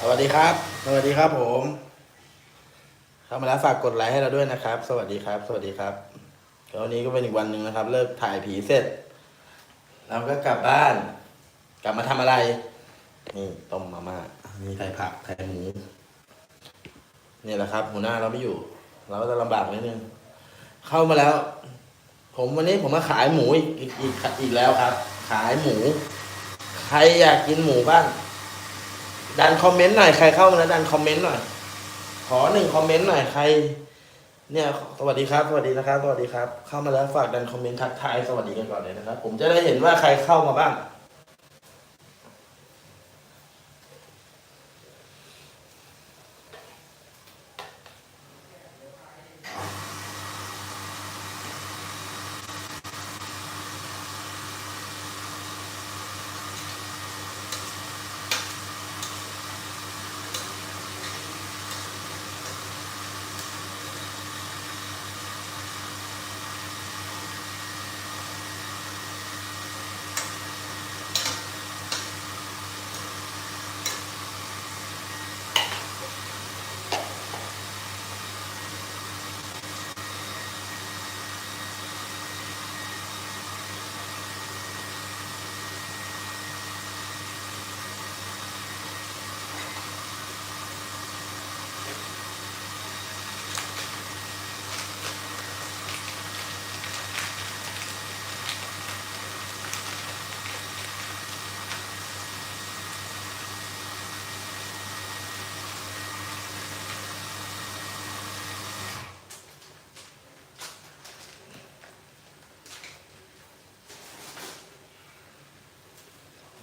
สวัสดีครับ สวัสดีครับผมเข้ามาแล้วฝากกดไลค์ให้เราด้วยนะครับ สวัสดีครับ สวัสดีครับวันนี้ก็เป็นอีกวันหนึ่งนะครับ เลิกถ่ายผีเสร็จเราก็กลับบ้าน กลับมาทำอะไร นี่ต้มมาม่ามีไข่ผักไข่หมูนี่แหละครับหัวหน้าเราไม่อยู่ เราก็จะลำบากนิดนึงเข้ามาแล้ว ผมวันนี้ผมมาขายหมูอีกอีกอีกแล้วครับ ขายหมู ใครอยากกินหมูบ้าง ดันคอมเมนต์หน่อยใครเข้ามาแล้วดันคอมเมนต์หน่อย ขอหนึ่งคอมเมนต์หน่อยใคร เนี่ยสวัสดีครับสวัสดีนะครับสวัสดีครับ เข้ามาแล้วฝากดันคอมเมนต์ทักทายสวัสดีกันก่อนเลยนะครับ ผมจะได้เห็นว่าใครเข้ามาบ้าง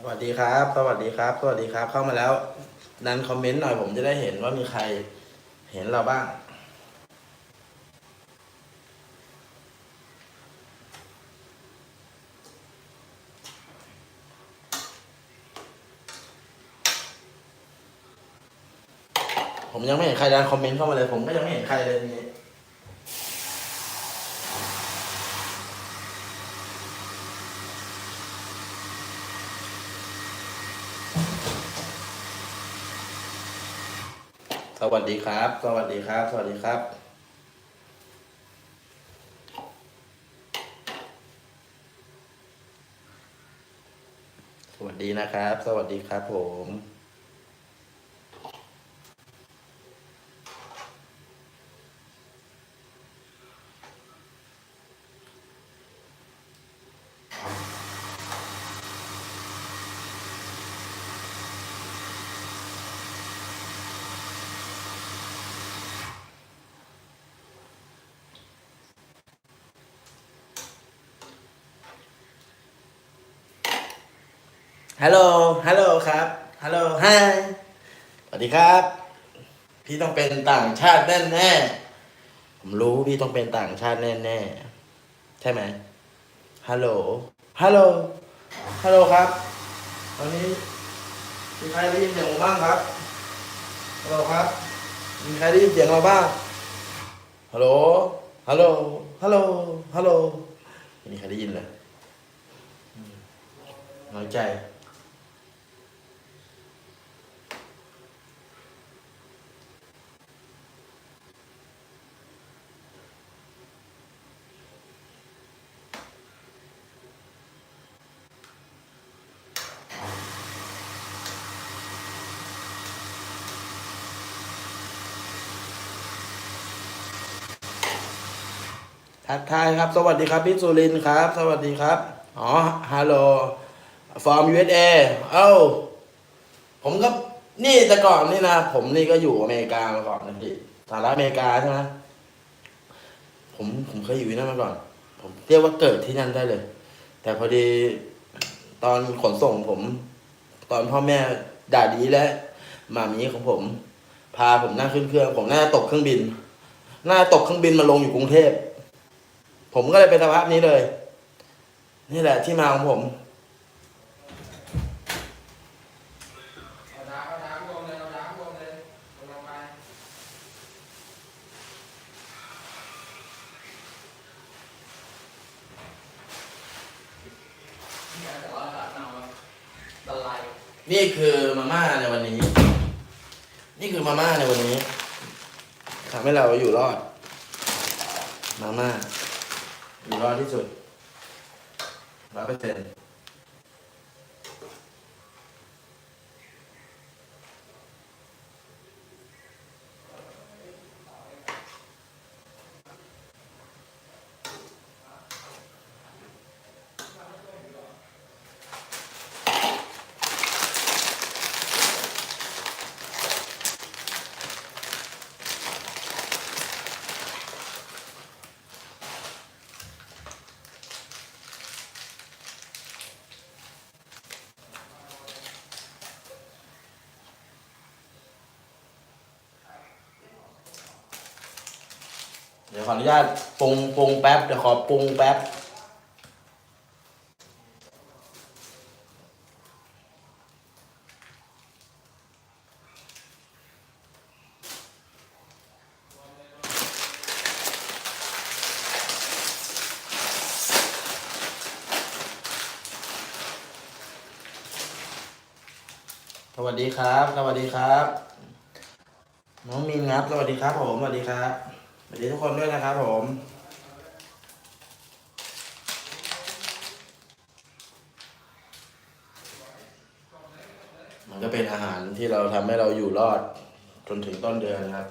วัสดีครับ สวัสดีครับ สวัสดีครับ เข้ามาแล้ว ดันคอมเมนต์หน่อยผมจะได้เห็นว่ามีใครเห็นเราบ้าง ผมยังไม่เห็นใครดันคอมเมนต์เข้ามาเลย ผมก็ยังไม่เห็นใครเลยนี้ วัสดีครับ สวัสดีครับ สวัสดีครับ สวัสดีนะครับ สวัสดีครับผม ฮัลโหล ฮัลโหลครับ ฮัลโหลฮายสวัสดีครับ พี่ต้องเป็นต่างชาติแน่แน่ผมรู้พี่ต้องเป็นต่างชาติแน่แน่ใช่ไหมฮัลโหล ฮัลโหล ฮัลโหลครับ ตอนนี้มีใครได้ยินเสียงผมบ้างครับ ฮัลโหลครับ มีใครได้ยินเสียงเราบ้าง ฮัลโหล ฮัลโหล ฮัลโหล ฮัลโหลไม่มีใครได้ยินเลยอืมน้อยใจ ทักทายครับ สวัสดีครับพี่สุรินทร์ครับ สวัสดีครับ อ๋อ ฮัลโหล ฟอร์ม USA เอ้า ผมก็ นี่แต่ก่อนนี่นะ ผมนี่ก็อยู่อเมริกามาก่อนนะพี่สหรัฐอเมริกาใช่ไหมผม ผมเคยอยู่ที่นั่นมาก่อน ผมเรียกว่าเกิดที่นั่นได้เลย แต่พอดีตอนขนส่งผม ตอนพ่อแม่ด่าดีและหมามีของผม พาผมนั่งขึ้นเครื่อง ผมน่าตกเครื่องบิน น่าตกเครื่องบินมาลงอยู่กรุงเทพ ผมก็เลยเป็นสภาพนี้เลย นี่แหละที่มาของผมน้ำเอาน้ำรวมเลยน้ำรวมเลยลงไปนี่คือมาม่าในวันนี้ นี่คือมาม่าในวันนี้ทำให้เราอยู่รอด มาม่า อยู่รอดที่สุดร้อยเปอร์เซ็นต์ ดี๋ยวขออนุญาตปรุงปรุงแป๊บเดี๋ยวขอปรุงแป๊บสวัสดีครับ สวัสดีครับ น้องมินครับ สวัสดีครับผม สวัสดีครับ สวัสดีทุกคนด้วยนะครับผมมันก็เป็นอาหารที่เราทำให้เราอยู่รอดจนถึงต้นเดือนครับ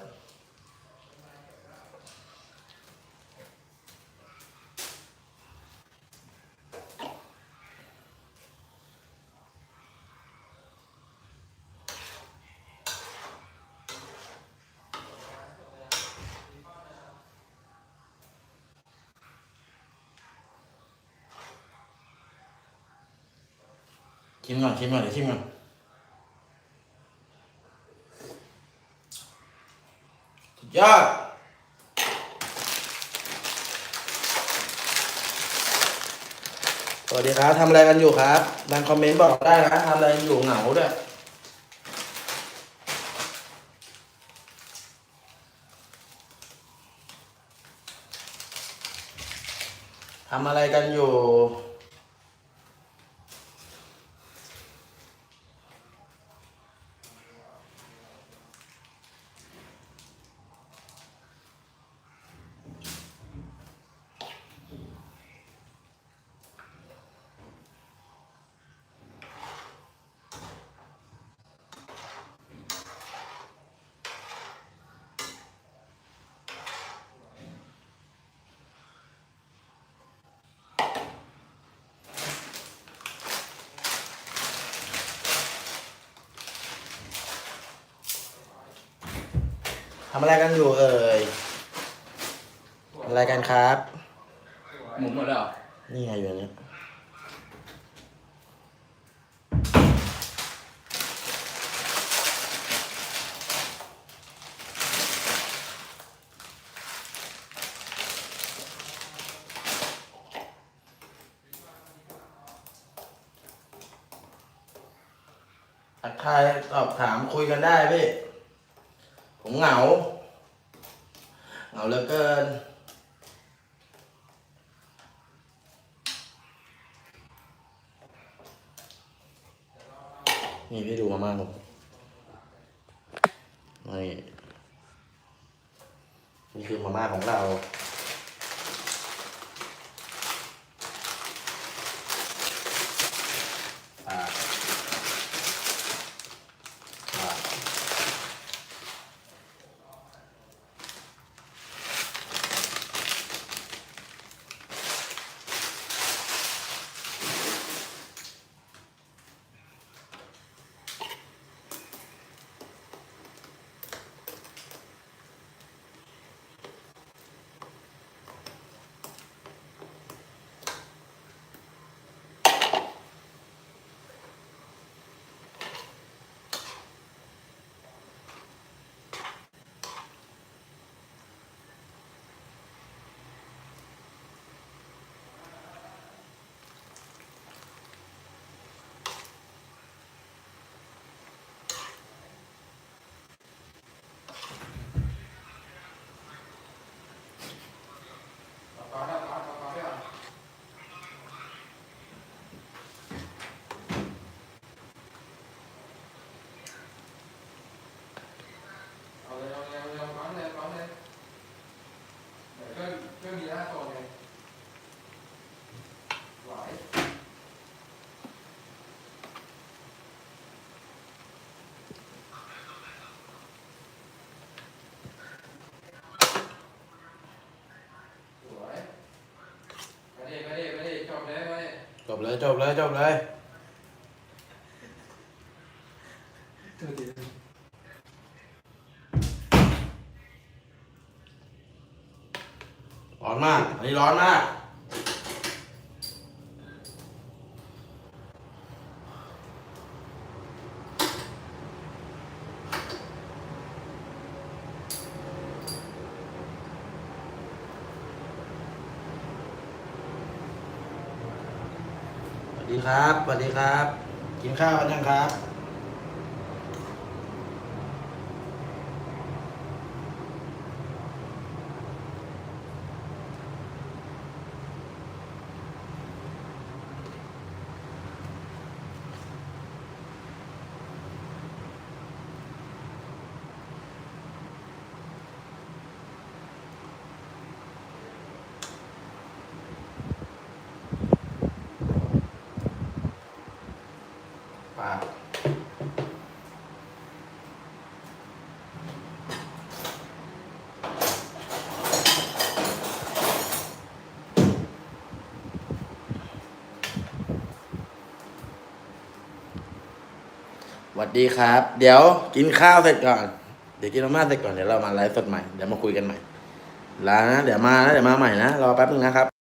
ชิมก่อนชิมก่อนเดี๋ยวชิมก่อนสุดยอดสวัสดีครับทำอะไรกันอยู่ครับดังคอมเมนต์บอกได้นะทำอะไรกันอยู่เหงาด้วยทำอะไรกันอยู่ ทำอะไรกันอยู่เอ่ยทำอะไรกันครับ หมุนหมดแล้วเหรอนี่ไงอยู่เนี่ยทักทายสอบถามคุยกันได้พี่ผม เหงา เหงาเหลือเกิน นี่พี่ดูมาม่าผมนี่นี่คือมาม่าของเราอ่า จบเลยจบเลยตัวเดียวร้อนมากอันนี้ร้อนมาก สวัส ดีครับสวัสดีครับ กินข้าวกันยังครับ ปาก สวัสดีครับ เดี๋ยวกินข้าวเสร็จก่อน เดี๋ยวกินมาม่าเสร็จก่อน เดี๋ยวเรามาไลฟ์สดใหม่ เดี๋ยวมาคุยกันใหม่ แล้วนะ เดี๋ยวมานะ เดี๋ยวมาใหม่นะ รอแป๊บนึงนะครับ